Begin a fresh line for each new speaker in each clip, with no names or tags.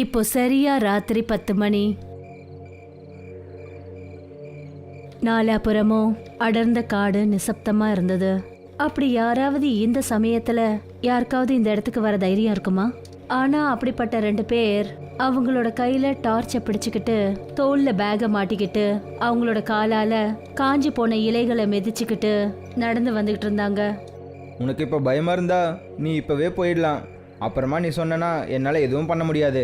இப்போ சரியா ராத்திரி பத்து மணி. நாலாபுறமும் அடர்ந்த காடு நிசப்தமா இருந்தது. அப்படி யாராவது இந்த சமயத்துல யாருக்காவது இந்த இடத்துக்கு வர தைரியம் இருக்குமா? ஆனா அப்படிப்பட்ட ரெண்டு பேர் அவங்களோட கையில டார்ச்சை பிடிச்சுக்கிட்டு தோல்ல பேக மாட்டிக்கிட்டு அவங்களோட காலால காஞ்சி போன இலைகளை மிதிச்சுக்கிட்டு நடந்து வந்துகிட்டு இருந்தாங்க.
உனக்கு இப்போ பயமா இருந்தா நீ இப்பவே போயிடலாம். அப்புறமா நீ சொன்னனா என்னால் எதுவும் பண்ண முடியாது.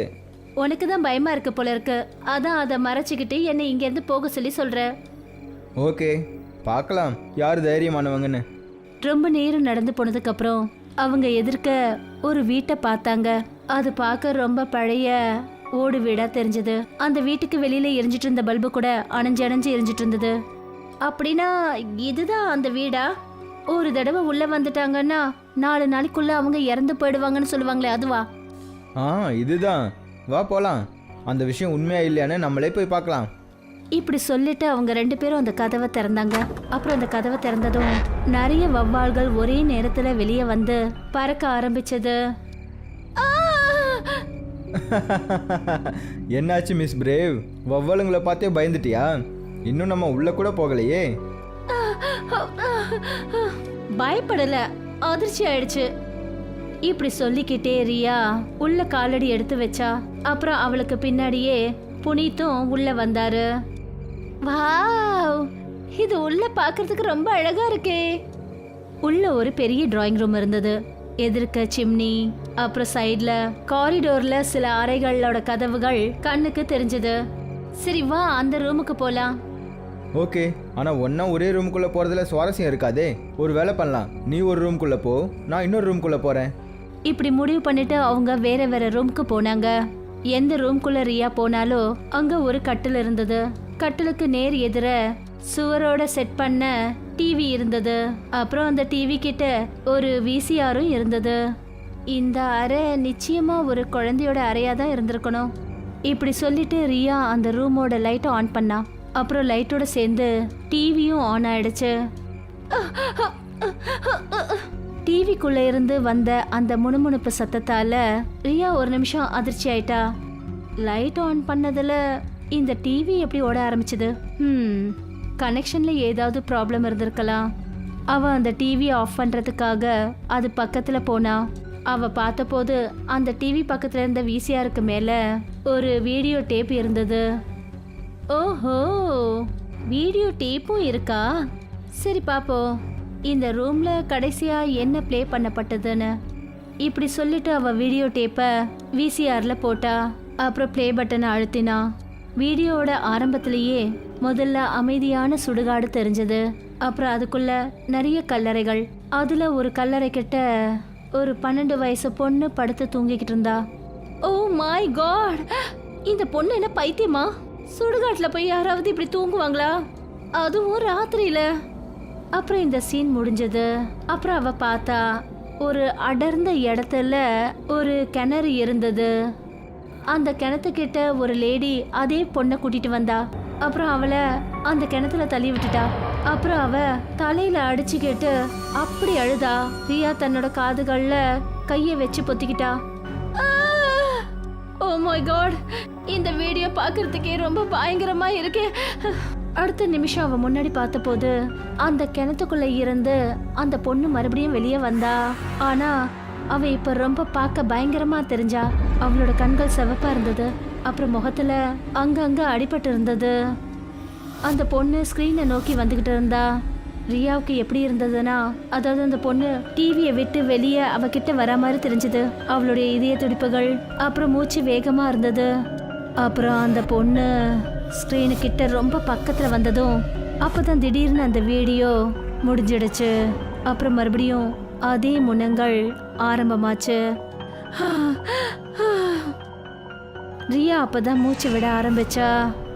உனக்கு தான் பயமா இருக்கு போல இருக்கு. அதான் அதை மறைச்சிக்கிட்டு என்னை இங்க இருந்து போக சொல்லி சொல்ற.
ஓகே பார்க்கலாம். யார் தைரியமானவங்கன்னு?
ரொம்ப நேரம் நடந்து போனதுக்கு அப்புறம் அவங்க எதிர்க்க ஒரு வீட்டை பார்த்தாங்க. அது பார்க்க ரொம்ப பழைய ஓடு வீடா தெரிஞ்சது. அந்த வீட்டுக்கு வெளியில எரிஞ்சிட்டு இருந்த பல்பு கூட அணைஞ்சு அணைஞ்சு எரிஞ்சிட்டு இருந்தது. அப்படின்னா இதுதான் அந்த வீடா? ஒரு தடவை உள்ள வந்துட்டாங்கன்னா நாலு நாளைக்குள்ள அவங்க இறந்து போயிடுவாங்கன்னு சொல்லுவாங்களே அதுவா?
ஆ இதுதான். வா போகலாம் அந்த விஷயம் உண்மையா இல்லையான்னு நம்மளே போய் பார்க்கலாம்.
இப்படி சொல்லிட்டு அவங்க ரெண்டு பேரும் அந்த கதவை திறந்தாங்க. அப்புறம் அந்த கதவை திறந்ததும் நிறைய வவ்வால்கள் ஒரே நேரத்துல வெளியே வந்து பறக்க ஆரம்பிச்சது!
என்னாச்சு மிஸ் பிரேவ்? வவ்வலுங்களை பார்த்தே பயந்துட்டியா? இன்னும் நம்ம உள்ள கூட போகலையே.
பயப்படல. அதிர்ச்சி ஆயிடுச்சு இப்படி சொல்லிக்கிட்டே ரியா உள்ள காலடி எடுத்து வச்சா அப்புறம் அவளுக்கு பின்னாடியே புனீத்தும் உள்ள வந்தாரு. வாவ்! இது உள்ள பார்க்கறதுக்கு ரொம்ப அழகா இருக்கே. உள்ள ஒரு பெரிய டிராயிங் ரூம் இருந்தது. எதிர்க்க சிம்னி அப்புறம் சைடில் காரிடோரில் சில அறைகளோட கதவுகள் கண்ணுக்கு தெரிஞ்சது. சரி வா அந்த ரூமுக்கு போகலாம்
ஓகே ஆனால் ஒன்றா ஒரே ரூமுக்குள்ளே போகிறதுல சுவாரஸ்யம் இருக்காதே. ஒரு வேலை பண்ணலாம். நீ ஒரு ரூம்குள்ளே போ நான் இன்னொரு ரூம்குள்ளே போகிறேன்
இப்படி முடிவு பண்ணிட்டு அவங்க வேற வேற ரூம்க்கு போனாங்க. எந்த ரூம்குள்ள ரியா போனாலோ அங்க ஒரு கட்டில் இருந்தது. கட்டிலுக்கு நேர் எதிர சுவரோட செட் பண்ண டிவி இருந்தது. அப்புறம் அந்த டிவி கிட்ட ஒரு விசிஆரும் இருந்தது. இந்த அறை நிச்சயமா ஒரு குழந்தையோட அறையா தான் இருந்திருக்கணும். இப்படி சொல்லிட்டு ரியா அந்த ரூமோட லைட்டை ஆன் பண்ணா. அப்புறம் லைட்டோட சேர்ந்து டிவியும் ஆன் ஆயிடுச்சு. டிவிக்குள்ள இருந்து வந்த அந்த முணுமுணுப்பு சத்தத்தால ரியா ஒரு நிமிஷம் அதிர்ச்சி ஆயிட்டா. லைட் ஆன் பண்ணதுல இந்த டிவி எப்படி ஓட ஆரம்பிச்சது? ம் கனெக்ஷன்ல ஏதாவது ப்ராப்ளம் இருந்திருக்கலாம். அவ அந்த டிவி ஆஃப் பண்றதுக்காக அது பக்கத்துல போனா. அவ பார்த்தபோது அந்த டிவி பக்கத்துல இருந்த விசிஆருக்கு மேல ஒரு வீடியோ டேப் இருந்தது. ஓஹோ வீடியோ டேப்பும் இருக்கா? சரி பாப்போம். இந்த ரூம்ல கடைசியா என்ன ப்ளே பண்ணப்பட்டதுன்னு. இப்படி சொல்லிட்டு அவ வீடியோ டேப்பை விசிஆர்ல போட்டா அப்புறம் ப்ளே பட்டனை அழுத்தினா. வீடியோவோட ஆரம்பத்திலேயே முதல்ல அமைதியான சுடுகாடு தெரிஞ்சது. அப்புறம் அதுக்குள்ள நிறைய கல்லறைகள். அதுல ஒரு கல்லறை கிட்ட ஒரு பன்னெண்டு வயசு பொண்ணு படுத்து தூங்கிக்கிட்டு இருந்தா. ஓ மை காட் இந்த பொண்ணு என்ன பைத்தியமா? சுடுகாட்டில் போய் யாராவது இப்படி தூங்குவாங்களா? அதுவும் ராத்திரியில. அப்புறம் இந்த சீன் முடிஞ்சது. அப்புறம் அவ பார்த்தா ஒரு அடர்ந்த இடத்துல ஒரு கிணறு இருந்தது. அந்த கிணத்துக்கிட்ட ஒரு லேடி அதே பொண்ணை கூட்டிட்டு வந்தா. அப்புறம் அவளை அந்த கிணத்துல தள்ளி விட்டுட்டா. அப்புறம் அவ தலையில அடிச்சுக்கிட்டு அப்படி அழுதா. ரியா தன்னோட காதுகள்ல கையை வச்சு பொத்திக்கிட்டா. ஓ மை காட் இந்த வீடியோ பார்க்கறதுக்கே ரொம்ப பயங்கரமா இருக்கு. அடுத்த நிமிஷம் அவ முன்னாடி பார்த்தபோது அந்த கிணத்துக்குள்ள இருந்து அந்த பொண்ணு மறுபடியும் வெளியே வந்தா. ஆனா அவ இப்ப ரொம்ப பார்க்க பயங்கரமா தெரிஞ்சா. அவளோட கண்கள் சிவப்பா இருந்தது. அப்புறம் முகத்துல அங்கங்க அடிபட்டு இருந்தது. அந்த பொண்ணு ஸ்க்ரீனை நோக்கி வந்துகிட்டு இருந்தா. ரியாவுக்கு எப்படி இருந்ததுன்னா அதாவது அந்த பொண்ணு டிவியை விட்டு வெளியே அவகிட்ட வர மாதிரி தெரிஞ்சது. அவளுடைய இதய துடிப்புகள் அப்புறம் மூச்சு வேகமா இருந்தது. அப்புறம் அந்த பொண்ணு ஸ்க்ரீனு கிட்ட ரொம்ப பக்கத்தில் வந்ததும் அப்போ தான் திடீர்னு அந்த வீடியோ முடிஞ்சிடுச்சு. அப்புறம் மறுபடியும் அதே முனங்கள் ஆரம்பமாச்சு. ரியா அப்போ தான் மூச்சு விட ஆரம்பிச்சா.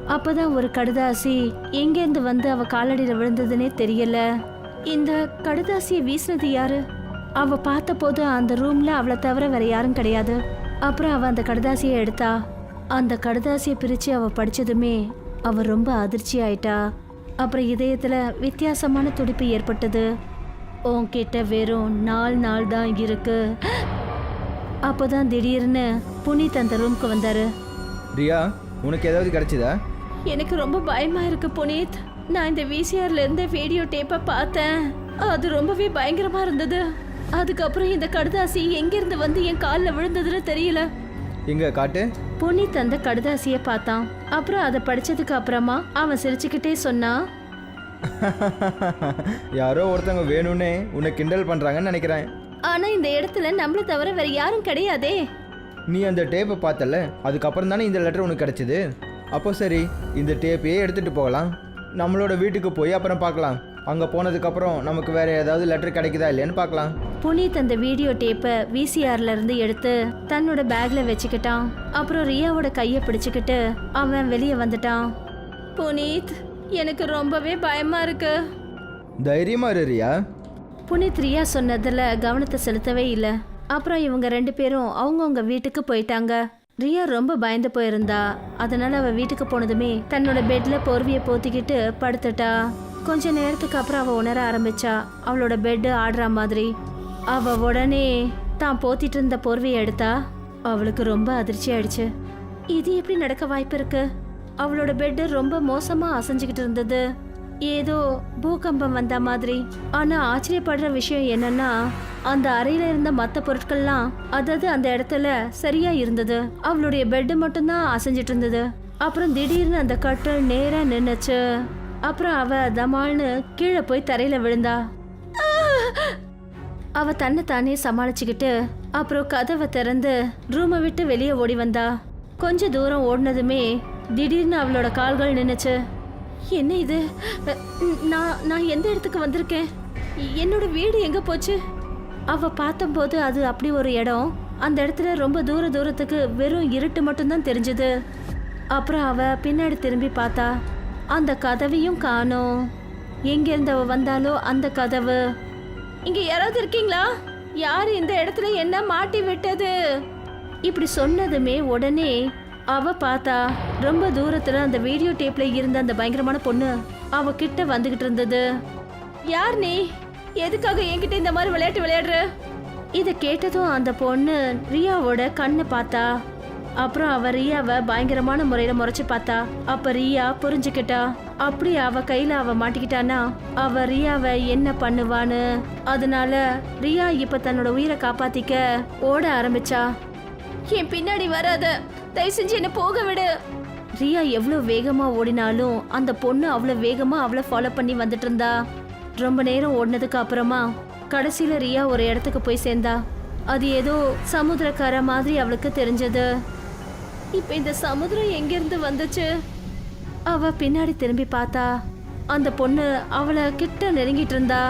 அப்பதான் ஒரு கடுதாசி எங்கேருந்து வந்து அவ காலடியில விழுந்ததுன்னே தெரியல. இந்த கடுதாசியை வீசினது யாரு? அவ பார்த்தபோது அந்த ரூம்ல அவளை தவிர வேற யாரும் கிடையாது. அப்புறம் அவ அந்த கடுதாசியை எடுத்தா. அந்த கடுதாசியை பிரிச்சு அவ படிச்சதுமே அவ ரொம்ப அதிர்ச்சி ஆயிட்டா. அப்புறம் இதயத்துல வித்தியாசமான துடிப்பு ஏற்பட்டது. உன்கிட்ட வெறும் நாலு நாள் தான் இருக்கு. அப்போதான் திடீர்னு புனித் அந்த ரூம்க்கு வந்தாரு.
ரியா உனக்கு ஏதாவது கிடைச்சதா?
எனக்கு ரொம்ப பயமா இருக்கு புனித். நான் இந்த விசிஆர்ல இருந்த வீடியோ டேப்பை பார்த்தேன். அது ரொம்பவே பயங்கரமா இருந்தது. அதுக்கப்புறம் இந்த கடுதாசி எங்கிருந்து வந்து என் காலில் விழுந்ததுன்னு தெரியல.
இங்கே காட்டு?
புனித் அந்த கடுதாசிய பார்த்தான். அப்புறம் அதை படிச்சதுக்கு அப்புறமா அவன் சிரிச்சுக்கிட்டே சொன்னான்.
யாரோ ஒருத்தவங்க வேணும்னே உன்னை கிண்டல் பண்ணுறாங்கன்னு நினைக்கிறேன்.
ஆனா இந்த இடத்துல நம்மள தவிர வேற யாரும் கிடையாதே.
நீ அந்த டேப்பை பார்த்தல அதுக்கப்புறம் தானே இந்த லெட்டர் உனக்கு கிடைச்சது? அப்போ சரி இந்த டேப்பையே எடுத்துகிட்டு போகலாம். நம்மளோட வீட்டுக்கு போய் அப்புறம் பார்க்கலாம். அங்கே போனதுக்கப்புறம் நமக்கு வேறு ஏதாவது லெட்டர் கிடைக்குதா இல்லையான்னு பார்க்கலாம்.
புனித் அந்த வீடியோ டேப்பை விசிஆர்ல இருந்து எடுத்து தன்னோட பேக்ல வச்சுக்கிட்டான். அப்புறம் ரியாவோட கையை பிடிச்சுக்கிட்டு அவன் வெளியே வந்துட்டான். புனித் எனக்கு ரொம்பவே பயமா இருக்கு.
தைரியமாக இரு ரியா.
புனித் ரியா சொன்னதுல கவனத்தை செலுத்தவே இல்லை. அப்புறம் இவங்க ரெண்டு பேரும் அவங்கவுங்க வீட்டுக்கு போயிட்டாங்க. ரியா ரொம்ப பயந்து போயிருந்தா. அதனால அவ வீட்டுக்கு போனதுமே தன்னோட பெட்ல போர்விய போத்திக்கிட்டு படுத்துட்டா. கொஞ்ச நேரத்துக்கு அப்புறம் அவ உணர ஆரம்பிச்சா. அவளோட பெட் ஆடுற மாதிரி. அவ உடனே தான் போத்திட்டு இருந்த போர்வையை எடுத்தா? அவளுக்கு ரொம்ப அதிர்ச்சி ஆயிடுச்சு. இது எப்படி நடக்க வாய்ப்பு இருக்கு? அவளோட பெட் ரொம்ப மோசமா அசைஞ்சுக்கிட்டு இருந்தது. ஏதோ பூகம்பம் வந்த மாதிரி. ஆனா ஆச்சரியப்படுற விஷயம் என்னன்னா அந்த அறையில இருந்த மற்ற பொருட்கள்லாம் அதாவது அந்த இடத்துல சரியா இருந்தது. அவளுடைய பெட்டு மட்டும்தான் அசைஞ்சிட்டு இருந்தது. அப்புறம் திடீர்னு அந்த கட்டல் நேரா நின்னுச்சு. அப்புறம் அவ தமால்னு கீழே போய் தரையில விழுந்தா. அவ தன்னை தானே சமாளிச்சுக்கிட்டு அப்புறம் கதவை திறந்து ரூமை விட்டு வெளியே ஓடி வந்தா. கொஞ்ச தூரம் ஓடினதுமே திடீர்னு அவளோட கால்கள் நின்னுச்சு. என்ன இது? நான் நான் எந்த இடத்துக்கு வந்திருக்கேன்? என்னோட வீடு எங்க போச்சு? அவள் பார்த்தம்போது அது அப்படி ஒரு இடம். அந்த இடத்துல ரொம்ப தூர தூரத்துக்கு வெறும் இருட்டு மட்டும்தான் தெரிஞ்சது. அப்புறம் அவள் பின்னாடி திரும்பி பார்த்தா அந்த கதவையும் காணோம். எங்கேருந்து அவள் வந்தாலோ அந்த கதவு. இங்கே யாராவது இருக்கீங்களா? யார் இந்த இடத்துல என்ன மாட்டி விட்டது? இப்படி சொன்னதுமே உடனே அவ பார்த்தா ரொம்ப தூரத்துல அந்த வீடியோ டேப்ல இருந்த அந்த பயங்கரமான பொண்ணு அவ கிட்ட வந்துகிட்டு இருந்தது. யார் நீ? எதுக்காக என்கிட்ட இந்த மாதிரி விளையாட்டு விளையாடுற? இதை கேட்டதும் அந்த பொண்ணு ரியாவோட கண்ணை பார்த்தா. அப்புறம் அவ ரியாவை பயங்கரமான முறையில முறைச்சு பார்த்தா. அப்ப ரியா புரிஞ்சுக்கிட்டா. அப்படி அவ கையில அவ மாட்டிக்கிட்டானா அவ ரியாவை என்ன பண்ணுவான்னு? அதனால ரியா இப்ப தன்னோட உயிரை காப்பாத்திக்க ஓட ஆரம்பிச்சா. என் பின்னாடி வராத. தயவு செஞ்சு என்ன போக விடு. ரியா எவ்வளவு வேகமா ஓடினாலும் அந்த பொண்ணு அவ்வளவு வேகமா அவளை ஃபாலோ பண்ணி வந்துட்டு இருந்தா. ரொம்ப நேரம் ஓடினதுக்கு அப்புறமா கடைசியில ரியா ஒரு இடத்துக்கு போய் சேர்ந்தா. அது ஏதோ சமுத்திரக்கார மாதிரி அவளுக்கு தெரிஞ்சது. இப்ப இந்த சமுத்திரம் எங்கிருந்து வந்துச்சு? அவ பின்னாடி திரும்பி பார்த்தா அந்த பொண்ணு அவளை கிட்ட நெருங்கிட்டு இருந்தா.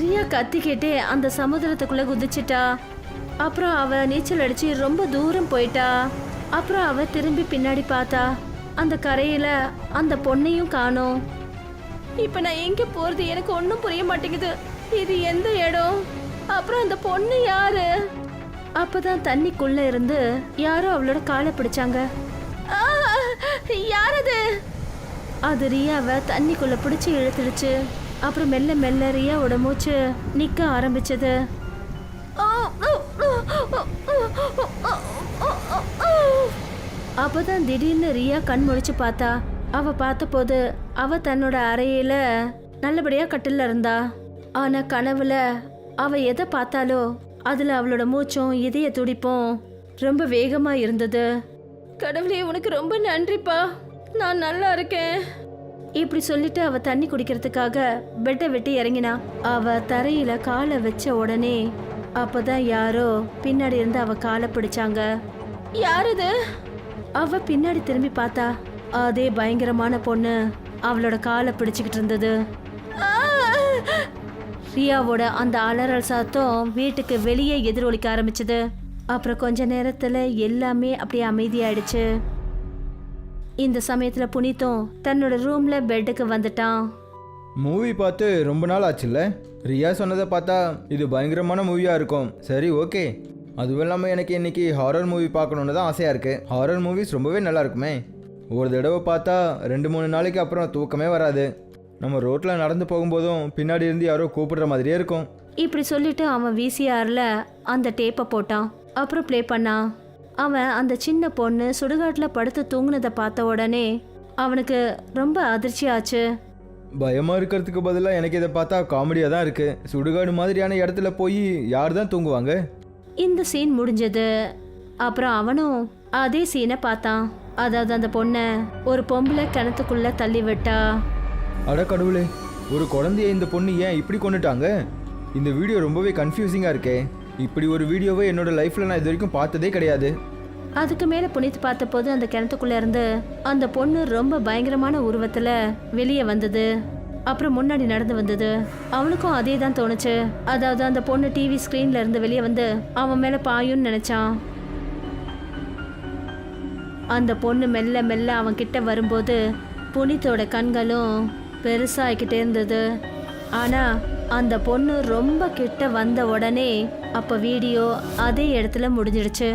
ரியா கத்திக்கிட்டே அந்த சமுதிரத்துக்குள்ள குதிச்சிட்டா. அப்புறம் அவ நீச்சல் அடிச்சு ரொம்ப தூரம் போயிட்டா. அப்புறம் அவ திரும்பி பின்னாடி பார்த்தா அந்த கரையில அந்த பொண்ணையும் காணோம். இப்ப நான் எங்க போறது? எனக்கு ஒன்றும் புரிய மாட்டேங்குது. இது எந்த இடம்? அப்புறம் அந்த பொண்ணு யாரு? அப்பதான் தண்ணிக்குள்ள இருந்து யாரோ அவளோட காலை பிடிச்சாங்க. யார் அது அது ரியாவை தண்ணிக்குள்ள பிடிச்சி இழுத்துடுச்சு. அப்புறம் மெல்ல மெல்ல ரியாவோட மூச்சு நிக்க ஆரம்பிச்சது. அப்பதான் திடீர்னு ரியா கண் முழிச்சு பார்த்தா. அவ பார்த்தபோது அவ தன்னோட அறையில நல்லபடியா கட்டில்ல இருந்தா. ஆனா கனவுல அவ எதை பார்த்தாலோ அதுல அவளோட மூச்சும் இதய துடிப்பும் ரொம்ப வேகமா இருந்தது. கடவுளே உனக்கு ரொம்ப நன்றிப்பா. நான் நல்லா இருக்கேன். இப்படி சொல்லிட்டு அவ தண்ணி குடிக்கிறதுக்காக பெட்டை விட்டு இறங்கினா. அவ தரையில காலை வச்ச உடனே அப்பதான் யாரோ பின்னாடி இருந்து அவ காலை பிடிச்சாங்க. யார் இது? அவ பின்னாடி திரும்பி பார்த்தா அதே பயங்கரமான பொண்ணு அவளோட காலை பிடிச்சுக்கிட்டு இருந்தது. ரியாவோட அந்த அலறல் சத்தம் வீட்டுக்கு வெளியே எதிரொலிக்க ஆரம்பிச்சது. அப்புறம் கொஞ்ச நேரத்துல எல்லாமே அப்படியே அமைதியாயிடுச்சு. இந்த சமயத்துல புனித்தும் தன்னோட ரூம்ல பெட்டுக்கு வந்துட்டான்.
மூவி பார்த்து ரொம்ப நாள் ஆச்சுல்ல? ரியா சொன்னதை பார்த்தா இது பயங்கரமான மூவியாக இருக்கும். சரி ஓகே அதுவும் இல்லாமல் எனக்கு இன்னைக்கு ஹாரர் மூவி பார்க்கணுன்னு தான் ஆசையாக இருக்குது ஹாரர் மூவிஸ் ரொம்பவே நல்லா இருக்குமே. ஒரு தடவை பார்த்தா ரெண்டு மூணு நாளைக்கு அப்புறம் தூக்கமே வராது. நம்ம ரோட்டில் நடந்து போகும்போதும் பின்னாடி இருந்து யாரோ கூப்பிடுற மாதிரியே இருக்கும்.
இப்படி சொல்லிட்டு அவன் விசிஆர்ல அந்த டேப்பை போட்டான். அப்புறம் ப்ளே பண்ணான் அவன் அந்த சின்ன பொண்ணு சுடுகாட்டில் படுத்து தூங்குனதை பார்த்த உடனே அவனுக்கு ரொம்ப அதிர்ச்சி ஆச்சு
பயமா இருக்கிறதுக்கு பதிலாக எனக்கு இதை பார்த்தா காமெடியாக தான் இருக்கு. சுடுகாடு மாதிரியான இடத்துல போய் யார் தான் தூங்குவாங்க?
இந்த சீன் முடிஞ்சது. அப்புறம் அவனும் அதே சீனை பார்த்தான். அதாவது அந்த பொண்ணை ஒரு பொம்பளை கிணத்துக்குள்ள தள்ளி விட்டா.
அட கடவுளே ஒரு குழந்தைய இந்த பொண்ணு ஏன் இப்படி கொண்டுட்டாங்க இந்த வீடியோ ரொம்பவே கன்ஃபியூசிங்காக இருக்கே. இப்படி ஒரு வீடியோவை என்னோட லைஃப்பில் நான் இது வரைக்கும் பார்த்ததே கிடையாது.
அதுக்கு மேலே புனித் பார்த்தபோது அந்த கிணத்துக்குள்ள இருந்து அந்த பொண்ணு ரொம்ப பயங்கரமான உருவத்துல வெளியே வந்தது. அப்புறம் முன்னாடி நடந்து வந்தது. அவனுக்கும் அதே தான் தோணுச்சு. அதாவது அந்த பொண்ணு டிவி ஸ்க்ரீன்ல இருந்து வெளியே வந்து அவன் மேல பாயும்னு நினைச்சான் அந்த பொண்ணு மெல்ல மெல்ல அவன் கிட்ட வரும்போது புனித்தோட கண்களும் பெருசாகிக்கிட்டே இருந்தது. ஆனா அந்த பொண்ணு ரொம்ப கிட்ட வந்த உடனே அப்ப வீடியோ அதே இடத்துல முடிஞ்சிடுச்சு.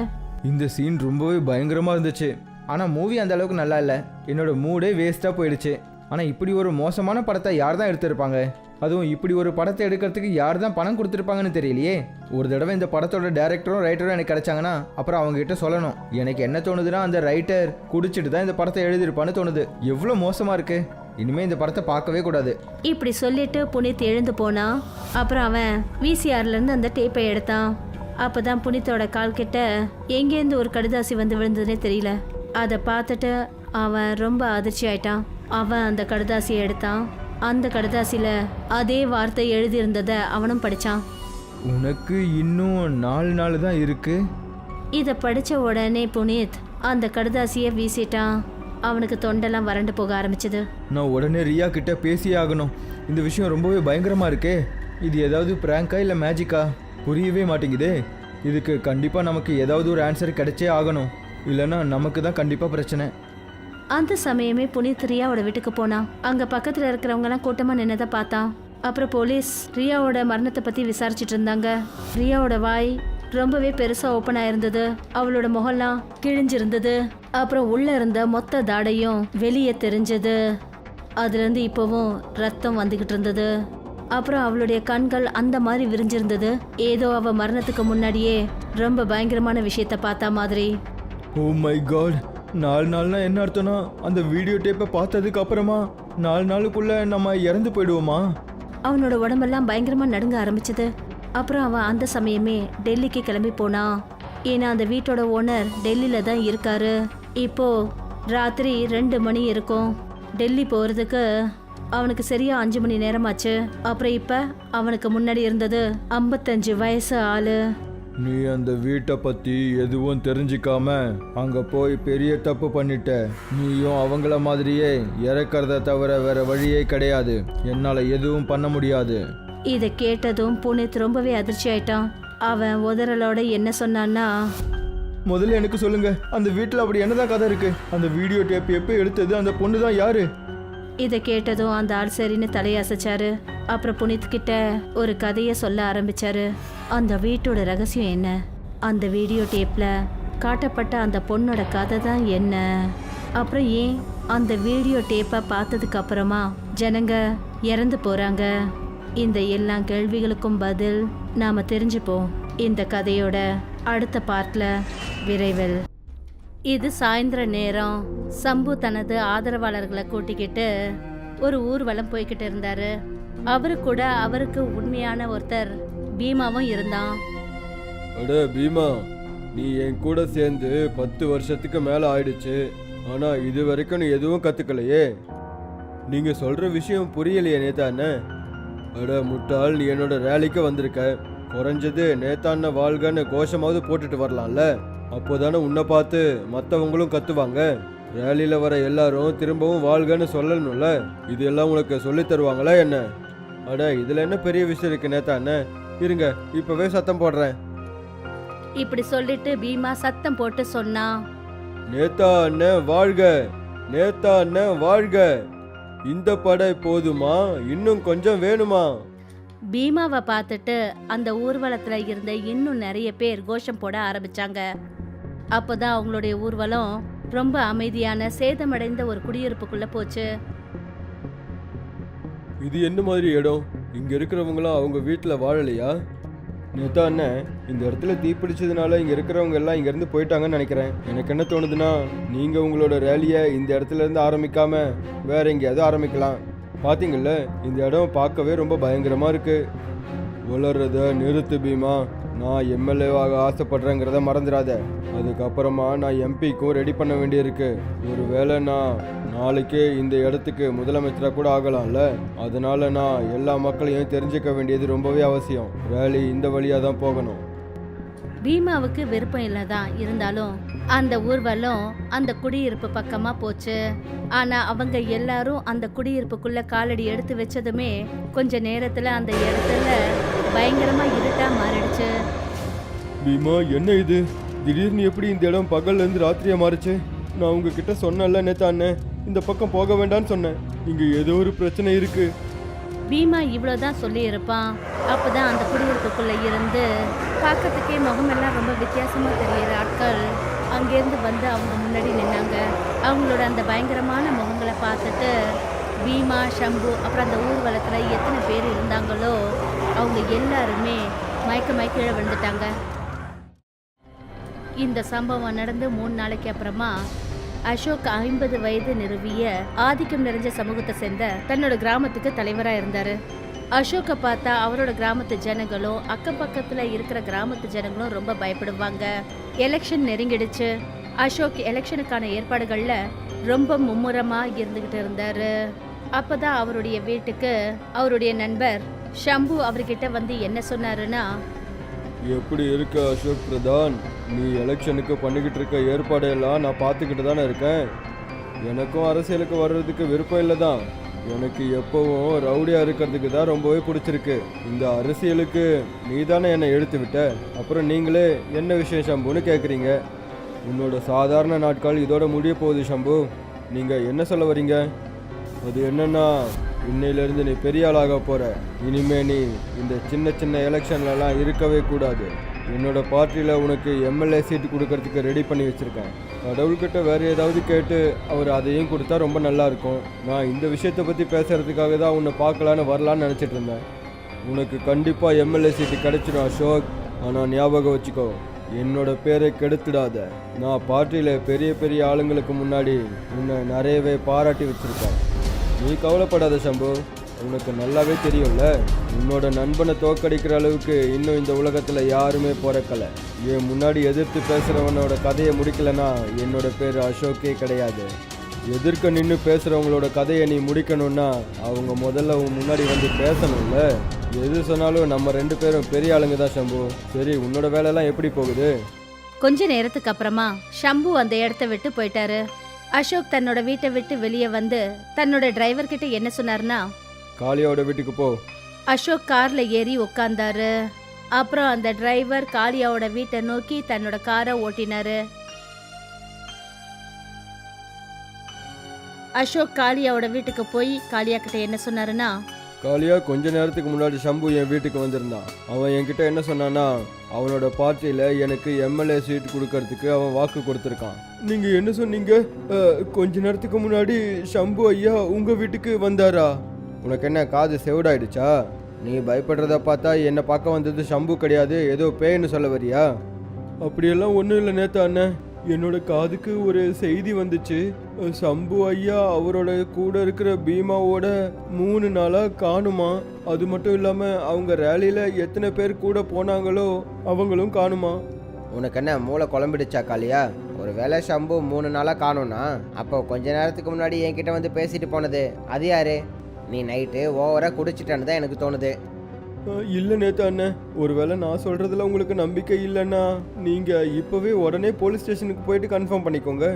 இந்த சீன் ரொம்பவே பயங்கரமாக இருந்துச்சு. ஆனால் மூவி அந்த அளவுக்கு நல்லா இல்லை. என்னோட மூடே வேஸ்ட்டாக போயிடுச்சு. ஆனால் இப்படி ஒரு மோசமான படத்தை யார் தான் எடுத்திருப்பாங்க? அதுவும் இப்படி ஒரு படத்தை எடுக்கிறதுக்கு யார் தான் பணம் கொடுத்துருப்பாங்கன்னு தெரியலையே. ஒரு தடவை இந்த படத்தோட டேரக்டரும் ரைட்டரும் எனக்கு கிடைச்சாங்கன்னா அப்புறம் அவங்க கிட்ட சொல்லணும். எனக்கு என்ன தோணுதுன்னா அந்த ரைட்டர் குடிச்சிட்டு தான் இந்த படத்தை எழுதியிருப்பான்னு தோணுது. எவ்வளோ மோசமாக இருக்கு. இனிமேல் இந்த படத்தை பார்க்கவே கூடாது.
இப்படி சொல்லிட்டு புனித் எழுந்து போனா அப்புறம் அவன் விசிஆர்ல இருந்து அந்த டேப்பை எடுத்தான். அப்பதான் புனித்தோட கால் கிட்ட எங்கேருந்து ஒரு கடுதாசி வந்து விழுந்ததுனே தெரியல. அதை பார்த்துட்டு அவன் ரொம்ப அதிர்ச்சி ஆயிட்டான். அவன் அந்த கடுதாசியை எடுத்தான் அந்த கடுதாசியில அதே வார்த்தை எழுதியிருந்ததை அவனும் படிச்சான்.
உனக்கு இன்னும் நாலு நாள் தான் இருக்கு.
இதை படிச்ச உடனே புனித் அந்த கடுதாசியை வீசிட்டான் அவனுக்கு தொண்டெல்லாம் வறண்டு போக ஆரம்பிச்சது.
நான் உடனே ரியா கிட்ட பேசியே ஆகணும். இந்த விஷயம் ரொம்பவே பயங்கரமா இருக்கே. இது ஏதாவது பிராங்கா இல்லை மேஜிக்கா புரியவே மாட்டேங்குதே. இதுக்கு கண்டிப்பாக நமக்கு ஏதாவது ஒரு ஆன்சர் கிடைச்சே ஆகணும். இல்லைன்னா நமக்கு தான் கண்டிப்பாக பிரச்சனை.
அந்த சமயமே புனித் ரியாவோட வீட்டுக்கு போனான் அங்க பக்கத்துல இருக்கிறவங்கலாம் கூட்டமா நின்னதை பார்த்தான் அப்புறம் போலீஸ் ரியாவோட மரணத்தை பத்தி விசாரிச்சிட்டு இருந்தாங்க. ரியாவோட வாய் ரொம்பவே பெருசா ஓப்பன் ஆயிருந்தது. அவளோட முகம்லாம் கிழிஞ்சிருந்தது. அப்புறம் உள்ள இருந்த மொத்த தாடையும் வெளியே தெரிஞ்சது. அதுல இருந்து இப்போவும் ரத்தம் வந்துகிட்டு இருந்தது. அப்புறம் அவளுடைய கண்கள் அந்த மாதிரி விரிஞ்சிருந்தது. ஏதோ அவ மரணத்துக்கு முன்னாடியே ரொம்ப பயங்கரமான விஷயத்த பார்த்தா மாதிரி.
ஓ மை காட் நாலு நாள்னா என்ன அர்த்தம்னா அந்த வீடியோ டேப்பை பார்த்ததுக்கு அப்புறமா நாலு நாளுக்குள்ள நம்ம இறந்து போயிடுவோமா?
அவனோட உடம்பெல்லாம் பயங்கரமா நடுங்க ஆரம்பிச்சது. அப்புறம் அவன் அந்த சமயமே டெல்லிக்கு கிளம்பி போனான் ஏன்னா அந்த வீட்டோட ஓனர் டெல்லியில தான் இருக்காரு. இப்போ ராத்திரி ரெண்டு மணி இருக்கும். டெல்லி போறதுக்கு அவனுக்கு சரியா அஞ்சு மணி நேரமாச்சு. அப்புறம் இப்ப அவனுக்கு முன்னாடி இருந்தது ஐம்பத்தஞ்சு வயசு ஆளு.
நீ அந்த வீட்டை பற்றி எதுவும் தெரிஞ்சிக்காம அங்கே போய் பெரிய தப்பு பண்ணிட்ட. நீயும் அவங்கள மாதிரியே இறக்கறத தவிர வேற வழியே கிடையாது. என்னால் எதுவும் பண்ண முடியாது.
இதை கேட்டதும் புனித் ரொம்பவே அதிர்ச்சி ஆயிட்டான். அவன் உதறலோட என்ன சொன்னான்னா
முதல்ல எனக்கு சொல்லுங்க. அந்த வீட்டில் அப்படி என்னதான் கதை இருக்கு? அந்த வீடியோ டேப் எப்போ எடுத்தது? அந்த பொண்ணு தான் யாரு?
இதை கேட்டதும் அந்த ஆள் சரின்னு தலையசைச்சாரு. அப்புறம் புனித் கிட்ட ஒரு கதையை சொல்ல ஆரம்பிச்சாரு. அந்த வீட்டோட ரகசியம் என்ன? அந்த வீடியோ டேப்ல காட்டப்பட்ட அந்த பொண்ணோட கதை தான் என்ன? அப்புறம் ஏன் அந்த வீடியோ டேப்பை பார்த்ததுக்கு அப்புறமா ஜனங்க இறந்து போறாங்க? இந்த எல்லா கேள்விகளுக்கும் பதில் நாம தெரிஞ்சுப்போம். இந்த கதையோட அடுத்த பார்ட்ல விரைவில். இது சாயந்தர நேரம். சம்பு தனது ஆதரவாளர்களை கூட்டிக்கிட்டு ஒரு ஊர்வலம் போய்கிட்டு இருந்தாரு. அவரு கூட அவருக்கு உண்மையான ஒருத்தர் பீமாவும் இருந்தான்.
அட பீமா நீ என் கூட சேர்ந்து பத்து வருஷத்துக்கு மேலே ஆயிடுச்சு. ஆனால் இது வரைக்கும் நீ எதுவும் கற்றுக்கலையே நீங்கள் சொல்கிற விஷயம் புரியலையே நேத்தாண்ண அட முட்டாள் நீ என்னோட ரேலிக்கு வந்திருக்க. குறைஞ்சது நேத்தாண்ண வாழ்கன்னு கோஷமாவது போட்டுட்டு வரலாம்ல. அப்போதானே உன்னை பார்த்து மற்றவங்களும் கத்துவாங்க? ரேலியில் வர எல்லாரும் திரும்பவும் வாழ்கன்னு சொல்லணும்ல? இது எல்லாம் உனக்கு சொல்லித் தருவாங்களா என்ன? அட இதில் என்ன பெரிய விஷயம் இருக்கு நேத்தாண்ண இருங்க இப்போவே சத்தம் போடுறேன்.
இப்படி சொல்லிட்டு பீமா சத்தம் போட்டு சொன்னான்
நேதா அண்ணன் வாழ்க! நேதா அண்ணன் வாழ்க! இந்த படை போதுமா? இன்னும் கொஞ்சம் வேணுமா?
பீமாவை பார்த்துட்டு அந்த ஊர்வலத்துல இருந்த இன்னும் நிறைய பேர் கோஷம் போட ஆரம்பிச்சாங்க. அப்போதான் அவங்களுடைய ஊர்வலம் ரொம்ப அமைதியான சேதமடைந்த ஒரு குடியிருப்புக்குள்ள போச்சு.
இது என்ன மாதிரி இடம்? இங்கே இருக்கிறவங்களாம் அவங்க வீட்டில் வாழலையா? நேத்தா இந்த இடத்துல தீப்பிடிச்சதுனால இங்கே இருக்கிறவங்க எல்லாம் இங்கேருந்து போயிட்டாங்கன்னு நினைக்கிறேன். எனக்கு என்ன தோணுதுன்னா நீங்கள் உங்களோட ரேலியை இந்த இடத்துல இருந்து ஆரம்பிக்காம வேற எங்கேயாவது ஆரம்பிக்கலாம். பாத்தீங்கல்ல இந்த இடம் பார்க்கவே ரொம்ப பயங்கரமாக இருக்கு. வளர்றத நிறுத்து பீமா. நான் எம்எல்ஏவாக ஆசைப்படுறேங்கிறத மறந்துடாத. அதுக்கப்புறமா நான் எம்பிக்கும் ரெடி பண்ண வேண்டியிருக்கு. ஒருவேளை நான் நாளைக்கே இந்த இடத்துக்கு முதலமைச்சராக கூட ஆகலாம்ல? அதனால நான் எல்லா மக்களையும் தெரிஞ்சுக்க வேண்டியது ரொம்பவே அவசியம். வேலை இந்த வழியாக தான் போகணும்.
பீமாவுக்கு விருப்பம் இல்லைதான் இருந்தாலும் அந்த ஊர்வலம் அந்த குடியிருப்பு பக்கமா போச்சு. ஆனா அவங்க எல்லாரும் அந்த குடியிருப்புக்குள்ள காலடி எடுத்து வச்சதுமே கொஞ்ச நேரத்துல அந்த இடத்துல பயங்கரமா இருட்டா மாறிடுச்சு.
பீமா என்ன இது? திடீர்னு எப்படி இந்த இடம் பகல்ல இருந்து ராத்திரியா மாறுச்சு? நான் உங்ககிட்ட சொன்னேன்ல நேத்தா அண்ணன் இந்த பக்கம் போக வேண்டாம்னு சொன்னேன். இங்க ஏதோ ஒரு பிரச்சனை இருக்கு.
பீமா இவ்வளோதான் சொல்லி இருப்பான் அப்பதான் அந்த குடியிருப்புக்குள்ள இருந்து பார்க்கறதுக்கே முகமெல்லாம் ரொம்ப வித்தியாசமா தெரியிற ஆட்கள் அங்கேருந்து வந்து அவங்க முன்னாடி நின்னாங்க. அவங்களோட அந்த பயங்கரமான முகங்களை பார்த்துட்டு பீமா ஷம்பு அப்புறம் அந்த ஊர்வலத்தில் எத்தனை பேர் இருந்தாங்களோ அவங்க எல்லாருமே மயக்க கீழே விழுந்துட்டாங்க. இந்த சம்பவம் நடந்து மூணு நாளைக்கு அப்புறமா அசோக் ஐம்பது வயது நிறுவிய ஆதிக்கம் நிறைஞ்ச சமூகத்தை சேர்ந்த தன்னோட கிராமத்துக்கு தலைவராக இருந்தாரு. அசோக்கை பார்த்தா அவரோட கிராமத்து ஜனங்களும் அக்கம் பக்கத்துல இருக்கிற கிராமத்து ஜனங்களும் ரொம்ப பயப்படுவாங்க. எலெக்ஷன் நெருங்கிடுச்சு. அசோக் எலெக்ஷனுக்கான ஏற்பாடுகள்ல ரொம்ப மும்முரமா இருந்துகிட்டு இருந்தாரு. அப்பதான் அவருடைய வீட்டுக்கு அவருடைய நண்பர் ஷம்பு அவர்கிட்ட வந்து என்ன சொன்னாருன்னா
எப்படி இருக்க அசோக் பிரதான்? நீ எலெக்ஷனுக்கு பண்ணிக்கிட்டு இருக்க ஏற்பாடையெல்லாம் நான் பார்த்துக்கிட்டு தானே இருக்கேன். எனக்கும் அரசியலுக்கு வர்றதுக்கு விருப்பம் இல்லை தான். எனக்கு எப்பவும் ரவுடியாக இருக்கிறதுக்கு தான் ரொம்பவே பிடிச்சிருக்கு. இந்த அரசியலுக்கு நீ தானே என்னை எடுத்து விட்ட. அப்புறம் நீங்களே என்ன விஷயம் ஷம்புன்னு கேட்குறீங்க உன்னோட சாதாரண நாட்கள் இதோட முடிய போகுது ஷம்பு. நீங்கள் என்ன சொல்ல வரீங்க? அது என்னன்னா இன்னையிலிருந்து நீ பெரிய ஆளாக போகிற இனிமே நீ இந்த சின்ன சின்ன எலெக்ஷன்லலாம் இருக்கவே கூடாது. என்னோட பார்ட்டியில் உனக்கு எம்எல்ஏ சீட்டு கொடுக்கறதுக்கு ரெடி பண்ணி வச்சுருக்கேன். கடவுள்கிட்ட வேறு ஏதாவது கேட்டு அவர் அதையும் கொடுத்தா ரொம்ப நல்லாயிருக்கும் நான் இந்த விஷயத்தை பற்றி பேசுகிறதுக்காக தான் உன்னை பார்க்கலான்னு வரலான்னு நினச்சிட்டு இருந்தேன். உனக்கு கண்டிப்பாக எம்எல்ஏ சீட்டு கிடைச்சிடும் அசோக். ஆனால் ஞாபகம் வச்சுக்கோ என்னோட பேரை கெடுத்துடாத. நான் பார்ட்டியில் பெரிய பெரிய ஆளுங்களுக்கு முன்னாடி உன்னை நிறையவே பாராட்டி வச்சுருக்கேன். நீ கவலைப்படாத சம்பு. உனக்கு நல்லாவே தெரியும்ல? உன்னோட நண்பனை தோக்கடிக்கிற அளவுக்கு இன்னும் இந்த உலகத்தில் யாருமே பிறக்கல. என் முன்னாடி எதிர்த்து பேசுகிறவனோட கதையை முடிக்கலனா என்னோட பேர் அசோக்கே கிடையாது. எதிர்க்க நின்று பேசுகிறவங்களோட கதையை நீ முடிக்கணும்னா அவங்க முதல்ல உன் முன்னாடி வந்து பேசணும்ல? எது சொன்னாலும் நம்ம ரெண்டு பேரும் பெரிய ஆளுங்க தான் சம்பு. சரி உன்னோட வேலையெல்லாம் எப்படி போகுது?
கொஞ்ச நேரத்துக்கு அப்புறமா ஷம்பு அந்த இடத்த விட்டு போயிட்டாரு. அசோக் தன்னோட வீட்டை விட்டு வெளியே வந்து தன்னோட டிரைவர் கிட்ட என்ன சொன்னார்னா
காளியாவோட வீட்டுக்கு போ.
அசோக் கார்ல ஏறி உட்கார்ந்தாரு அப்புறம் அந்த டிரைவர் காளியாவோட வீட்டை நோக்கி தன்னோட காரை ஓட்டினாரு. அசோக் காளியாவோட வீட்டுக்கு போய் காளியா கிட்ட என்ன சொன்னாருன்னா
காலியா கொஞ்ச நேரத்துக்கு முன்னாடி சம்பு என் வீட்டுக்கு வந்திருந்தான் அவன் என்கிட்ட என்ன சொன்னான்னா அவனோட பார்ட்டியில் எனக்கு எம்எல்ஏ சீட் கொடுக்கறதுக்கு அவன் வாக்கு கொடுத்துருக்கான். நீங்கள் என்ன சொன்னீங்க? கொஞ்ச நேரத்துக்கு முன்னாடி சம்பு ஐயா உங்கள் வீட்டுக்கு வந்தாரா? உனக்கு என்ன காது செவிடாயிடுச்சா? நீ பயப்படுறத பார்த்தா என்னை பார்க்க வந்தது சம்பு கிடையாது ஏதோ பேய்னு சொல்ல வரியா? அப்படியெல்லாம் ஒன்றும் இல்லை நேத்தா அண்ணன் என்னோட காதுக்கு ஒரு செய்தி வந்துச்சு. சம்பு ஐயா அவரோட கூட இருக்கிற பீமாவோட மூணு நாளாக காணுமா? அது மட்டும் இல்லாமல் அவங்க ரேலியில் எத்தனை பேர் கூட போனாங்களோ அவங்களும் காணுமா?
உனக்கு என்ன மூளை குழம்பிடுச்சா காலியா ஒரு வேளை சம்பு மூணு நாளாக காணும்னா அப்போ கொஞ்ச நேரத்துக்கு முன்னாடி என்கிட்ட வந்து பேசிட்டு போனது. அது யாரு? நீ நைட்டு ஓவராக குடிச்சிட்டான்னு தான் எனக்கு தோணுது.
இல்லை நேத்து அண்ணன் ஒருவேளை நான் சொல்றதுல உங்களுக்கு நம்பிக்கை இல்லைன்னா நீங்க இப்பவே உடனே போலீஸ் ஸ்டேஷனுக்கு போயிட்டு கன்ஃபார்ம் பண்ணிக்கோங்க.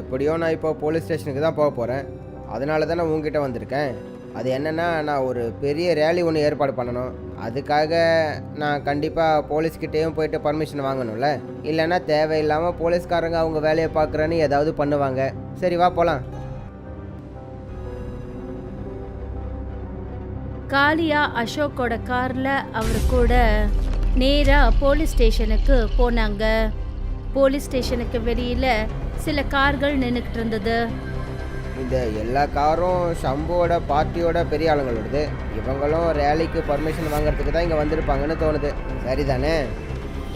எப்படியோ நான் இப்போ போலீஸ் ஸ்டேஷனுக்கு தான் போக போகிறேன் அதனால தான் நான் உங்ககிட்ட வந்திருக்கேன். அது என்னென்னா நான் ஒரு பெரிய ரேலி ஒன்று ஏற்பாடு பண்ணணும். அதுக்காக நான் கண்டிப்பாக போலீஸ்கிட்டேயும் போயிட்டு பர்மிஷன் வாங்கணும்ல. இல்லைன்னா தேவையில்லாமல் போலீஸ்காரங்க அவங்க வேலையை பார்க்குறேன்னு ஏதாவது பண்ணுவாங்க. சரி வா போகலாம்
காளியா அசோக்கோட கார்ல அவர் கூட நேரா போலீஸ் ஸ்டேஷனுக்கு போனாங்க. போலீஸ் ஸ்டேஷனுக்கு வெளியில சில கார்கள் நின்றுக்கிட்டு இருந்தது.
இந்த எல்லா காரும் ஷம்போட பார்ட்டியோட பெரிய ஆளுங்களோடது. இவங்களும் ரேலிக்கு பர்மிஷன் வாங்குறதுக்கு தான் இங்கே வந்திருப்பாங்கன்னு தோணுது. சரிதானே?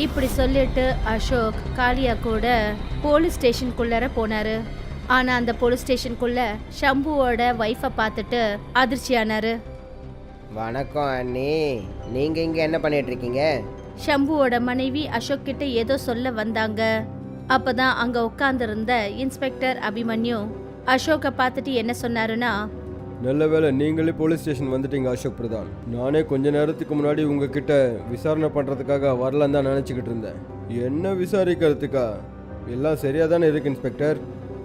இப்படி சொல்லிட்டு அசோக் காளியா கூட போலீஸ் ஸ்டேஷனுக்குள்ளார போனாரு. ஆனா அந்த போலீஸ் ஸ்டேஷனுக்குள்ள ஷம்புவோட ஒய்ஃபை பார்த்துட்டு அதிர்ச்சியானாரு.
வணக்கம் அண்ணி. நீங்கள் இங்கே என்ன பண்ணிட்டு இருக்கீங்க
ஷம்புவோட மனைவி அசோக் கிட்ட ஏதோ சொல்ல வந்தாங்க. அப்பதான் அங்க உட்கார்ந்திருந்த இன்ஸ்பெக்டர் அபிமன்யு அசோக்கை பார்த்துட்டு என்ன சொன்னாருன்னா
நல்ல வேளை நீங்களே போலீஸ் ஸ்டேஷன் வந்துட்டீங்க அசோக் பிரதான். நானே கொஞ்ச நேரத்துக்கு முன்னாடி உங்ககிட்ட விசாரணை பண்ணுறதுக்காக வரலான்னு தான் நினச்சிக்கிட்டு இருந்தேன். என்ன விசாரிக்கிறதுக்கா? எல்லாம் சரியாக தானே இருக்கு இன்ஸ்பெக்டர்?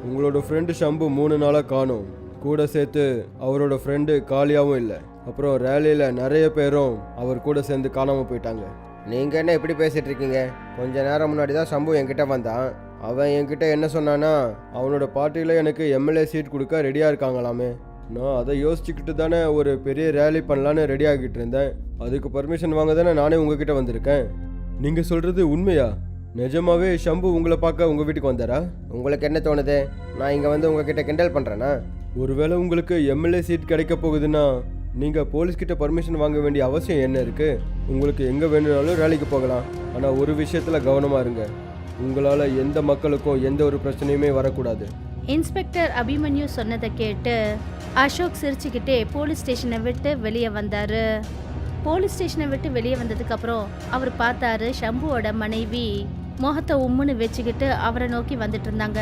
உங்களோட ஃப்ரெண்டு ஷம்பு மூணு நாளாக காணும். கூட சேர்த்து அவரோட ஃப்ரெண்டு காலியாவும் இல்லை. அப்புறம் ரேலியில் நிறைய பேரும் அவர் கூட சேர்ந்து காணாமல் போயிட்டாங்க.
நீங்கள் என்ன இப்படி பேசிட்டு இருக்கீங்க? கொஞ்ச நேரம் முன்னாடி தான் சம்பு என்கிட்ட வந்தான். அவன் என்கிட்ட என்ன சொன்னானா
அவனோட பார்ட்டியில் எனக்கு எம்எல்ஏ சீட் கொடுக்க ரெடியாக இருக்காங்களாமே. நான் அதை யோசிச்சுக்கிட்டு தானே ஒரு பெரிய ரேலி பண்ணலான்னு ரெடி ஆகிட்டு இருந்தேன். அதுக்கு பர்மிஷன் வாங்க தானே நானே உங்ககிட்ட வந்திருக்கேன். நீங்கள் சொல்கிறது உண்மையா? நிஜமாவே ஷம்பு உங்களை பார்க்க உங்கள் வீட்டுக்கு வந்தாரா?
உங்களுக்கு என்ன தோணுது? நான் இங்கே வந்து உங்ககிட்ட கிண்டல் பண்ணுறேன்னா
ஒருவேளை உங்களுக்கு எம்எல்ஏ சீட் கிடைக்க போகுதுன்னா நீங்கள் போலீஸ்கிட்ட பர்மிஷன் வாங்க வேண்டிய அவசியம் என்ன இருக்குது உங்களுக்கு எங்கே வேணும்னாலும் ரேலிக்கு போகலாம். ஆனால் ஒரு விஷயத்தில் கவனமாக இருங்க. உங்களால் எந்த மக்களுக்கும் எந்த ஒரு பிரச்சனையுமே வரக்கூடாது.
இன்ஸ்பெக்டர் அபிமன்யு சொன்னதை கேட்டு அசோக் சிரிச்சுக்கிட்டே போலீஸ் ஸ்டேஷனை விட்டு வெளியே வந்தாரு. போலீஸ் ஸ்டேஷனை விட்டு வெளியே வந்ததுக்கு அப்புறம் அவர் பார்த்தாரு ஷம்புவோட மனைவி. முகத்தை உம்முன்னு வச்சுக்கிட்டு அவரை நோக்கி வந்துட்டு இருந்தாங்க.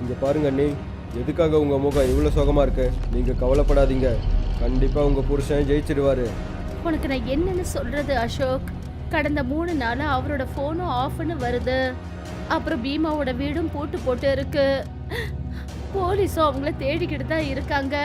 இங்கே பாருங்க அண்ணி. எதுக்காக உங்கள் முகம் இவ்வளோ சுகமாக இருக்கு? நீங்கள் கவலைப்படாதீங்க. கண்டிப்பாக உங்கள் புருஷன் ஜெயிச்சிடுவாரு.
உனக்கு நான் என்னன்னு சொல்றது அசோக்? கடந்த மூணு நாளா அவரோட ஃபோனும் ஆஃப்னு வருது. அப்புறம் பீமாவோட வீடும் பூட்டு போட்டு இருக்கு. போலீஸும் அவங்கள தேடிக்கிட்டு தான் இருக்காங்க.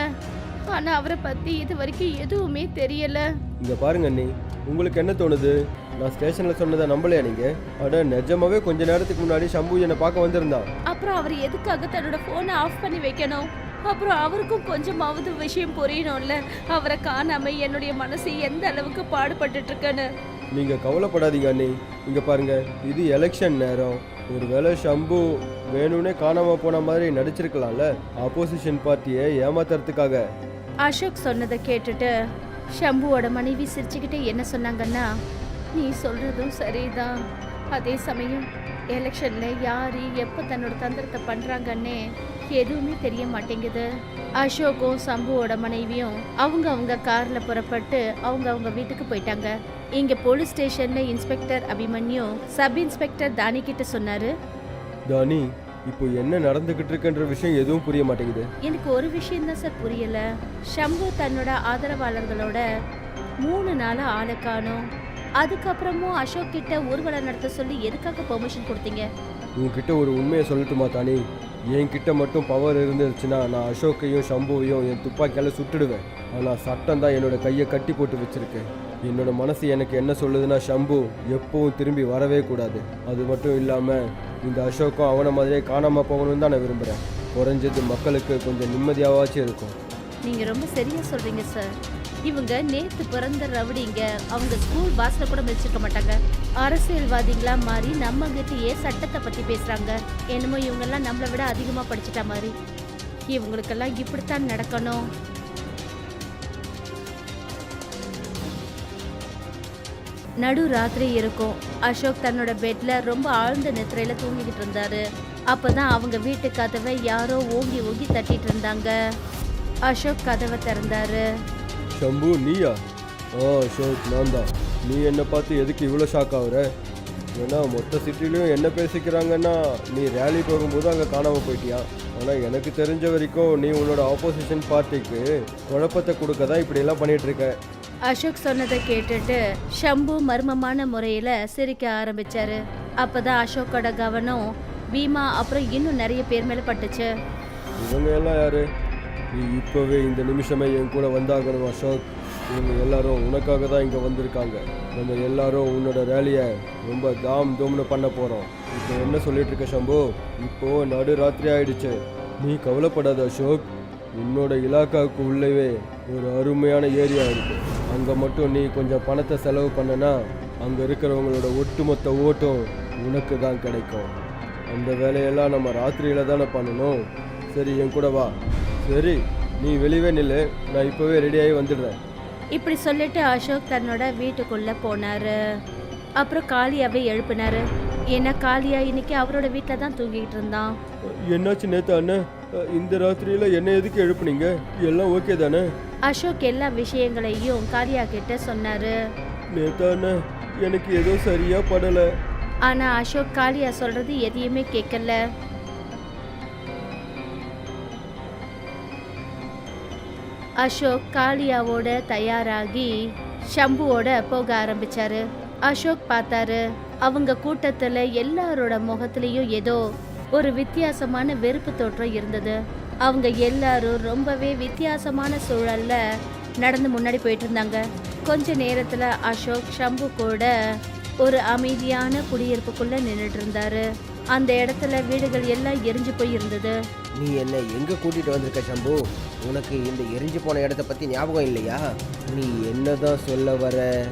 ஆனா அவரை பத்தி இது வரைக்கும் எதுவுமே தெரியல.
இங்கே பாருங்க அண்ணி உங்களுக்கு என்ன தோணுது? நான் ஸ்டேஷனில் சொன்னதை நம்பலையா நீங்கள் அட நிஜமாவே கொஞ்ச நேரத்துக்கு முன்னாடி சம்பு என்னை பார்க்க வந்திருந்தான்.
அப்புறம் அவர் எதுக்காக தன்னோட ஃபோனை ஆஃப் பண்ணி வைக்கணும்? அப்புறம் அவருக்கும் கொஞ்சமாவது விஷயம் புரியணும்ல. அவரை காணாம என்னுடைய மனசு எந்த அளவுக்கு பாடுபட்டுட்டு இருக்குன்னு
நீங்கள் கவலைப்படாதீங்க அண்ணி. இங்கே பாருங்க இது எலெக்ஷன் நேரம். ஒருவேளை ஷம்பு வேணும்னே காணாமல் போன மாதிரி நடிச்சிருக்கலாம்ல. ஆப்போசிஷன் பார்ட்டியை ஏமாத்துறதுக்காக.
அசோக் சொன்னதை கேட்டுட்டு ஷம்புவோட மனைவி சிரிச்சுக்கிட்டே என்ன சொன்னாங்கன்னா நீ சொல்றதும் சரிதான். அதே சமயம் எலெக்ஷன்ல யாரு எப்போ தன்னோட தந்திரத்தை பண்றாங்கன்னே எதுவுமே தெரிய மாட்டேங்குது. அசோக்கும் சம்புவோட மனைவியும் அவங்க அவங்க கார்ல புறப்பட்டு அவங்க அவங்க வீட்டுக்கு போயிட்டாங்க. இங்க போலீஸ் ஸ்டேஷன்ல inspector Abhimanyu sub inspector Dhani கிட்ட சொன்னாரு.
தானி இப்போ என்ன நடந்துக்கிட்டு இருக்குன்ற விஷயம் எதுவும் புரிய மாட்டேங்குது.
எனக்கு ஒரு விஷயம் தான் சார் புரியல. ஷம்பு தன்னோட ஆதரவாளர்களோட மூணு நாளா ஆளை காணோம். அதுக்கப்புறமும் அசோக் கிட்ட ஊர்வலம் நடத்த சொல்லி எதுக்காக பெர்மிஷன் கொடுத்தீங்க?
உங்ககிட்ட ஒரு உண்மையை சொல்லட்டுமா தானி? என்கிட்ட மட்டும் பவர் இருந்துச்சுன்னா நான் அசோக்கையும் சம்புவையும் என் துப்பாக்கியால் சுட்டுடுவேன். ஆனால் சட்டம் தான் என்னோட கையை கட்டி போட்டு வச்சுருக்கேன் என்னோட மனசு எனக்கு என்ன சொல்லுதுன்னா ஷம்பு எப்பவும் திரும்பி வரவே கூடாது. அது மட்டும் இல்லாமல் இந்த அசோக்கும் அவனை மாதிரியே காணாமல் போகணும்னு தான் நான் விரும்புகிறேன் குறைஞ்சது மக்களுக்கு கொஞ்சம் நிம்மதியாகவாச்சும் இருக்கும்.
நீங்கள் ரொம்ப சரியாக சொல்கிறீங்க சார். இவங்க நேத்து பிறந்த ரவுடிங்க. அவங்க ஸ்கூல் பாஸ்ல கூட மிதிச்சிருக்க மாட்டாங்க. அரசியல்வாதிகளா மாறி நம்ம கிட்டயே சட்டத்தை பத்தி பேசுறாங்க? என்னமோ இவங்கெல்லாம் நம்மளை விட அதிகமா படிச்சுட்டா மாதிரி இவங்களுக்கெல்லாம் இப்படித்தான் நடக்கணும். நடு ராத்திரி இருக்கும். அசோக் தன்னோட பெட்ல ரொம்ப ஆழ்ந்த நித்திரையில தூங்கிக்கிட்டு இருந்தாரு. அப்பதான் அவங்க வீட்டு கதவை யாரோ ஓங்கி ஓங்கி தட்டிட்டு இருந்தாங்க. அசோக் கதவை திறந்தாரு.
சம்பு நீயா? ஆ அசோக் நான் தான் நீ என்னை பார்த்து எதுக்கு இவ்வளோ ஷாக் ஆகுற? ஏன்னா மொத்த சிட்டிலையும் என்ன பேசிக்கிறாங்கன்னா நீ ரேலி போகும்போது அங்கே காணாமல் போயிட்டியா? ஆனால் எனக்கு தெரிஞ்ச வரைக்கும் நீ உன்னோட ஆப்போசிஷன் பார்ட்டிக்கு குழப்பத்தை கொடுக்க தான் இப்படியெல்லாம் பண்ணிட்டு இருக்க
அசோக் சொன்னதை கேட்டுட்டு ஷம்பு மர்மமான முறையில சிரிக்க ஆரம்பிச்சாரு. அப்பதான் அசோக்கோட கவனம் பீமா அப்புறம் இன்னும் நிறைய பேர் மேல பட்டுச்சு.
இவங்க எல்லாம் யாரு? நீ இப்போவே இந்த நிமிஷமே என் கூட வந்தாகணும் அசோக். இவங்க எல்லாரும் உனக்காக தான் இங்கே வந்திருக்காங்க. நம்ம எல்லாரும் உன்னோட ரேலியை ரொம்ப தாம் தூம்னு பண்ண போகிறோம் இப்போ என்ன சொல்லிட்டு இருக்க சம்பு? இப்போ நடு ராத்திரி ஆயிடுச்சு. நீ கவலைப்படாத அசோக். உன்னோட இலாக்காவுக்கு உள்ளவே ஒரு அருமையான ஏரியா இருக்கு. அங்கே மட்டும் நீ கொஞ்சம் பணத்தை செலவு பண்ணனா அங்கே இருக்கிறவங்களோட ஒட்டுமொத்த ஓட்டும் உனக்கு தான் கிடைக்கும். அந்த வேலையெல்லாம் நம்ம ராத்திரியில் தானே பண்ணணும். சரி என் கூட வா. சரி நீ வெளியே நில்லு. நான் இப்போவே ரெடியாகி வந்துடுறேன்.
இப்படி சொல்லிட்டு அசோக் தன்னோட வீட்டுக்குள்ள போனாரு. அப்புறம் காளியாவை எழுப்பினாரு. ஏன்னா காளியா இன்னைக்கு அவரோட வீட்டில் தான் தூங்கிட்டு இருந்தான்.
என்னாச்சு நேத்தா அண்ணன் இந்த ராத்திரியில என்ன எதுக்கு எழுப்புனீங்க? எல்லாம் ஓகே தானே?
அசோக் எல்லா விஷயங்களையும் காளியா கிட்ட சொன்னாரு.
நேத்தா அண்ணன் எனக்கு ஏதோ சரியா படலை.
ஆனா அசோக் காளியா சொல்றது எதையுமே கேட்கல. அசோக் காளியாவோட தயாராகி ஷம்புவோட போக ஆரம்பிச்சாரு. அசோக் பார்த்தாரு அவங்க கூட்டத்துல எல்லாரோட முகத்திலையும் ஏதோ ஒரு வித்தியாசமான வெறுப்பு தோற்றம் இருந்தது. அவங்க எல்லாரும் ரொம்பவே வித்தியாசமான சூழல்ல நடந்து முன்னாடி போயிட்டு இருந்தாங்க கொஞ்ச நேரத்துல அசோக் ஷம்பு கூட ஒரு அமைதியான குடியிருப்புக்குள்ள நின்றுட்டு இருந்தாரு. அந்த இடத்துல வீடுகள் எல்லாம் எரிஞ்சு போய் இருந்தது
நீ என்ன எங்கே கூட்டிகிட்டு வந்திருக்க சம்பு? உனக்கு இந்த எரிஞ்சு போன இடத்த பற்றி ஞாபகம் இல்லையா? நீ என்னதான் சொல்ல வர?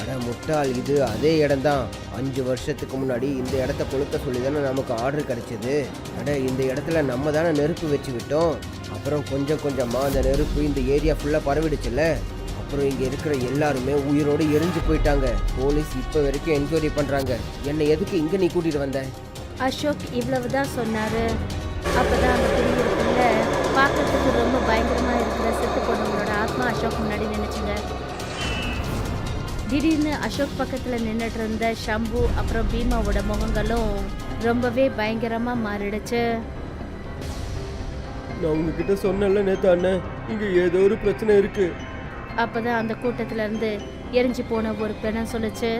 அட முட்டாள் இது அதே இடம்தான். அஞ்சு வருஷத்துக்கு முன்னாடி இந்த இடத்த கொளுத்த சொல்லி தானே நமக்கு ஆர்டர் கிடைச்சது. அட இந்த இடத்துல நம்ம தானே நெருப்பு வச்சு விட்டோம். அப்புறம் கொஞ்சம் கொஞ்சமாக அந்த நெருப்பு இந்த ஏரியா ஃபுல்லாக பரவிடுச்சுல்ல? அப்புறம் இங்கே இருக்கிற எல்லாருமே உயிரோடு எரிஞ்சு போயிட்டாங்க. போலீஸ் இப்போ வரைக்கும் என்கொயரி பண்ணுறாங்க என்னை எதுக்கு இங்கே நீ கூட்டிகிட்டு வந்த?
அசோக் இவ்வளவுதான் சொன்னாரு. அப்பதான் அந்த குடியிருப்புல பார்க்கறதுக்கு ரொம்ப பயங்கரமா இருக்கிற செத்து பொண்ணுங்களோட ஆத்மா அசோக் முன்னாடி நினைச்சுங்க திடீர்னு அசோக் பக்கத்துல நின்னுட்டு இருந்த ஷம்பு அப்புறம் பீமாவோட முகங்களும் ரொம்பவே பயங்கரமா மாறிடுச்சு.
நான் உங்ககிட்ட சொன்னேன்ல நேத்தா அண்ணன் இங்க ஏதோ ஒரு பிரச்சனை இருக்கு.
அப்பதான் அந்த கூட்டத்துல இருந்து எரிஞ்சு போன ஒரு பெண்ணம் சொல்லுச்சு.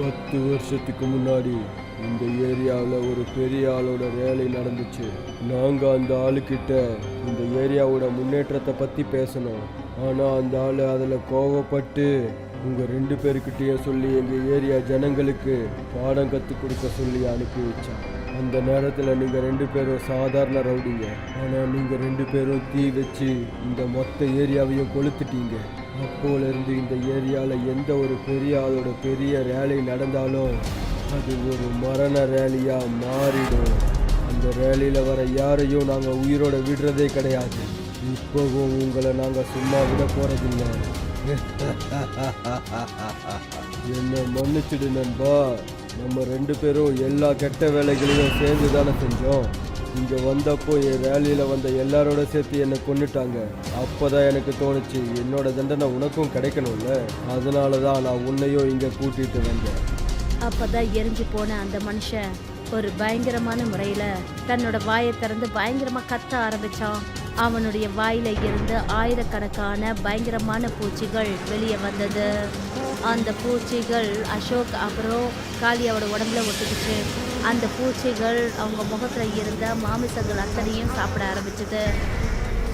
பத்து வருஷத்துக்கு முன்னாடி இந்த ஏரியாவில் ஒரு பெரிய ஆளோட வேலை நடந்துச்சு. நாங்கள் அந்த ஆளுக்கிட்ட இந்த ஏரியாவோட முன்னேற்றத்தை பற்றி பேசணும். ஆனால் அந்த ஆள் அதில் கோவப்பட்டு உங்கள் ரெண்டு பேருக்கிட்டேயும் சொல்லி எங்கள் ஏரியா ஜனங்களுக்கு பாடம் கற்றுக் கொடுக்க சொல்லி அனுப்பி வச்சான். அந்த நேரத்தில் நீங்கள் ரெண்டு பேரும் சாதாரண ரவுடிங்க. ஆனால் நீங்கள் ரெண்டு பேரும் தீ வச்சு இந்த மொத்த ஏரியாவையும் கொளுத்துட்டீங்க. அப்போலேருந்து இந்த ஏரியாவில் எந்த ஒரு பெரிய ஆளோட பெரிய ரேலை நடந்தாலும் அது ஒரு மரண ரேலியாக மாறிடும். அந்த ரேலியில் வர யாரையும் நாங்கள் உயிரோட விடுறதே கிடையாது. இப்போவும் உங்களை நாங்கள் சும்மா விட போகிறதில்ல என்ன மன்னிச்சிடு நண்பா. நம்ம ரெண்டு பேரும் எல்லா கெட்ட வேலைகளையும் சேர்ந்து தானே செஞ்சோம். இங்கே வந்தப்போ என் ரேலியில் வந்த எல்லாரோட சேர்த்து என்னை கொன்னுட்டாங்க. அப்போதான் எனக்கு தோணுச்சு என்னோட தண்டனை உனக்கும் கிடைக்கணும்ல. அதனால தான் நான் உன்னையும் இங்கே கூட்டிகிட்டு வந்தேன்.
அப்பதான் எரிஞ்சு போன அந்த மனுஷன் ஒரு பயங்கரமான முறையில தன்னோட வாயை திறந்து பயங்கரமா கத்த ஆரம்பிச்சான். அவனுடைய வாயில இருந்து ஆயிரக்கணக்கான பயங்கரமான பூச்சிகள் வெளியே வந்தது. அந்த பூச்சிகள் அசோக் அப்புறம் காளியாவோட உடம்புல ஒட்டிக்கிச்சு. அந்த பூச்சிகள் அவங்க முகத்துல இருந்த மாமிசங்கள் அத்தனையும் சாப்பிட ஆரம்பிச்சது.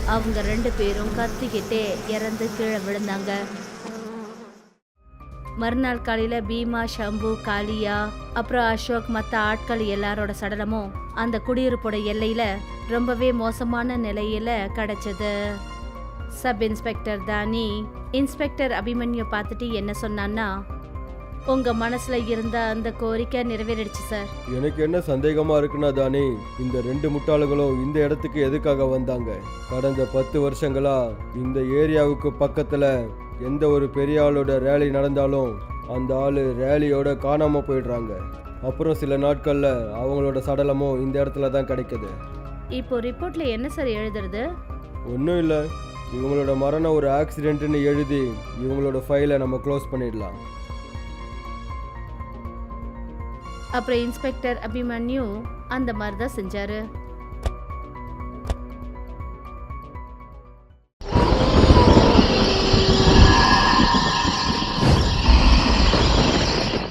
அவங்க ரெண்டு பேரும் கத்திக்கிட்டே இறந்து கீழே விழுந்தாங்க. மறுநாள் காலையில பீமா ஷம்பு காளியா அப்புறம் அசோக் மற்ற ஆட்கள் எல்லாரோட சடலமும் அந்த குடியிருப்போட எல்லையில ரொம்பவே மோசமான நிலையில கிடைச்சது. Sub inspector Dhani inspector Abhimanyu பார்த்துட்டு என்ன சொன்னான்னா உங்க மனசுல இருந்த அந்த கோரிக்கை நிறைவேறிடுச்சு சார்.
எனக்கு என்ன சந்தேகமா இருக்குன்னா தானே இந்த ரெண்டு முட்டாளுகளும் இந்த இடத்துக்கு எதுக்காக வந்தாங்க? கடந்த பத்து வருஷங்களா இந்த ஏரியாவுக்கு பக்கத்துல எந்த ஒரு பெரிய ஆளோட ரேலி நடந்தாலும் அந்த ஆளு ரேலியோட காணாம போயிடுறாங்க. அப்புறம் சில நாட்கள்ல அவங்களோட சடலமும் இந்த இடத்துல தான் கிடைக்குது.
இப்போ ரிப்போர்ட்ல என்ன சார் எழுதுறது?
ஒன்றும் இல்லை. இவங்களோட மரணம் ஒரு ஆக்சிடென்ட்னு எழுதி இவங்களோட ஃபைலை நம்ம க்ளோஸ் பண்ணிடலாம்.
அப்புறம் இன்ஸ்பெக்டர் அபிமன்யு அந்த மாதிரி தான் செஞ்சாரு.